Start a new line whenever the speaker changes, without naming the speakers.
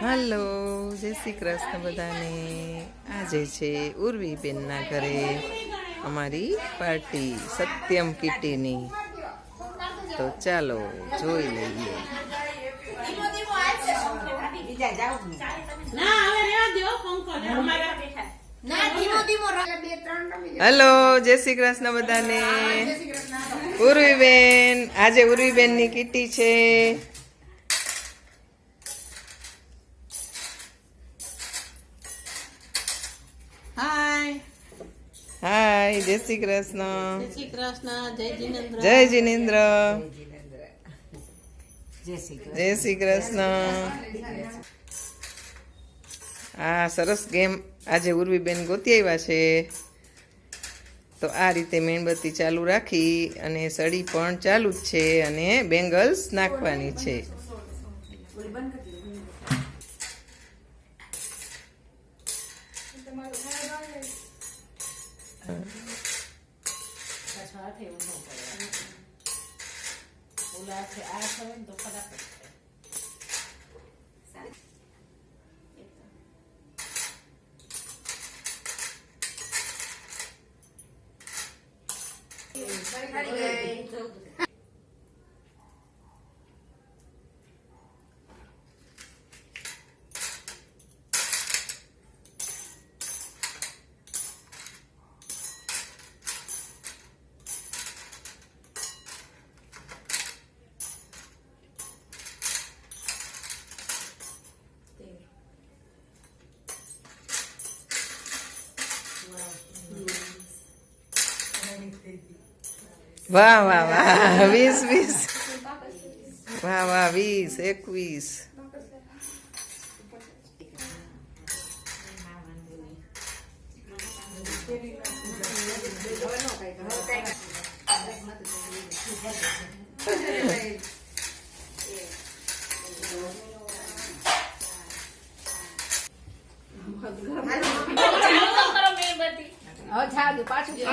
Hello જય શ્રી કૃષ્ણ બધાને. આજે છે ઉર્વીબેનના ઘરે અમારી પાર્ટી સત્યમ કીટીની. તો ચાલો જોઈ લઈએ.
ના હવે રેવા દો પંખો ને અમારા
ના ધીમો ધીમો રમે બે ત્રણ રમી
હલો જય શ્રી કૃષ્ણ બધાને. ઉર્વીબેન આજે ઉર્વીબેનની કીટી છે.
હાય
હાય જય શ્રી કૃષ્ણ
જય શ્રી કૃષ્ણ જય જીનેન્દ્ર
જય જીનેન્દ્ર જય શ્રી કૃષ્ણ આ સરસ ગેમ આજે ઉર્વીબેન ગોતી આવ્યા છે. તો આ રીતે મીણબત્તી ચાલુ રાખી અને સળી પણ ચાલુ જ છે અને બેંગલ્સ નાખવાની છે. 가서 대운 거야. 올라서 아서는 높아다 볼게. 빨리 빨리 વાહ વાહ વાહ વીસ વીસ વાહ વાહ વીસ એકવીસ
好，菜都扒
出去。